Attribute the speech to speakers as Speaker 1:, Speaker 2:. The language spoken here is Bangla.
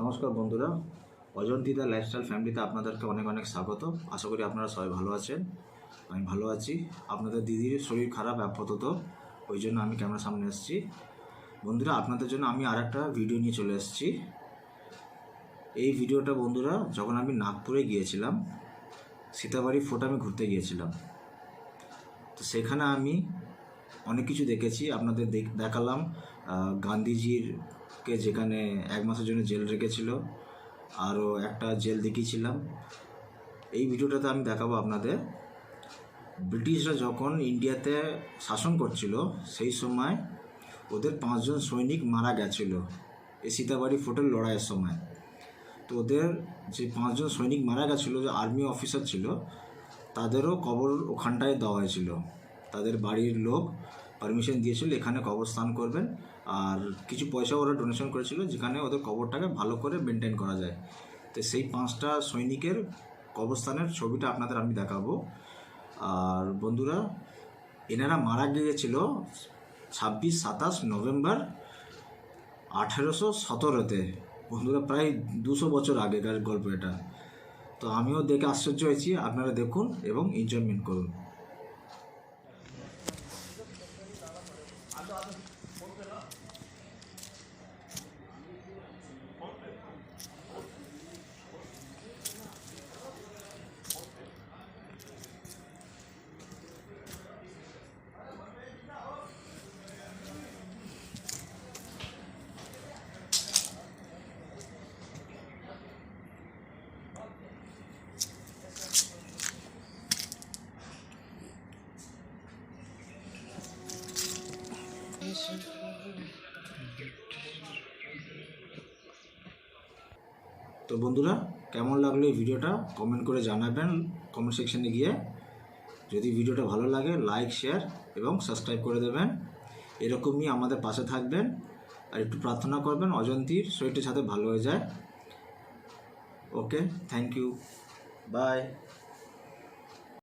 Speaker 1: নমস্কার বন্ধুরা অজন্তিদা লাইফস্টাইল ফ্যামিলিতে আপনাদেরকে অনেক অনেক স্বাগত। আশা করি আপনারা সবাই ভালো আছেন। আমি ভালো আছি। আপনাদের দিদির শরীর খারাপ আপাতত, ওই জন্য আমি ক্যামেরার সামনে এসেছি। বন্ধুরা, আপনাদের জন্য আমি আর একটা ভিডিও নিয়ে চলে এসেছি। এই ভিডিওটা বন্ধুরা, যখন আমি নাগপুরে গিয়েছিলাম সীতাবাড়ি ফোর্ট আমি ঘুরতে গিয়েছিলাম। তো সেখানে আমি অনেক কিছু দেখেছি, আপনাদের দেখ- দেখালাম। গান্ধীজির কে যেখানে এক মাসের জন্য জেল রেখেছিল, আরও একটা জেল দেখিয়েছিলাম। এই ভিডিওটাতে আমি দেখাবো আপনাদের। ব্রিটিশরা যখন ইন্ডিয়াতে শাসন করছিল, সেই সময় ওদের পাঁচজন সৈনিক মারা গেছিল এই সীতাবাড়ি ফোর্টের লড়াইয়ের সময়। তো ওদের যে পাঁচজন সৈনিক মারা গেছিল, যে আর্মি অফিসার ছিল, তাদেরও কবর ওখানটায় দেওয়া হয়েছিল। তাদের বাড়ির লোক পারমিশন দিয়েছিল, এখানে কবরস্থান করবেন। আর কিছু পয়সা ওরা ডোনেশন করেছিল, যেখানে ওদের কবরটাকে ভালো করে মেনটেন করা যায়। তো সেই পাঁচটা সৈনিকের কবরস্থানের ছবিটা আপনাদের আমি দেখাবো। আর বন্ধুরা, এনারা মারা গিয়েছিল ছাব্বিশ, সাতাশ নভেম্বর আঠেরোশো সতেরোতে। বন্ধুরা, প্রায় দুশো বছর আগেকার গল্প এটা। তো আমিও দেখে আশ্চর্য হয়েছি, আপনারা দেখুন এবং এনজয়মেন্ট করুন। 안 돼, 안 돼. 못 되나? তো বন্ধুরা, কেমন লাগল এই ভিডিওটা? কমেন্ট করে জানাবেন কমেন্ট সেকশনে গিয়ে। যদি ভিডিওটা ভালো লাগে লাইক শেয়ার এবং সাবস্ক্রাইব করে দেবেন। এরকমই আমাদের পাশে থাকবেন আর একটু প্রার্থনা করবেন অজন্তির শরীরটা যাতে ভালো হয়ে যায়। Okay thank you by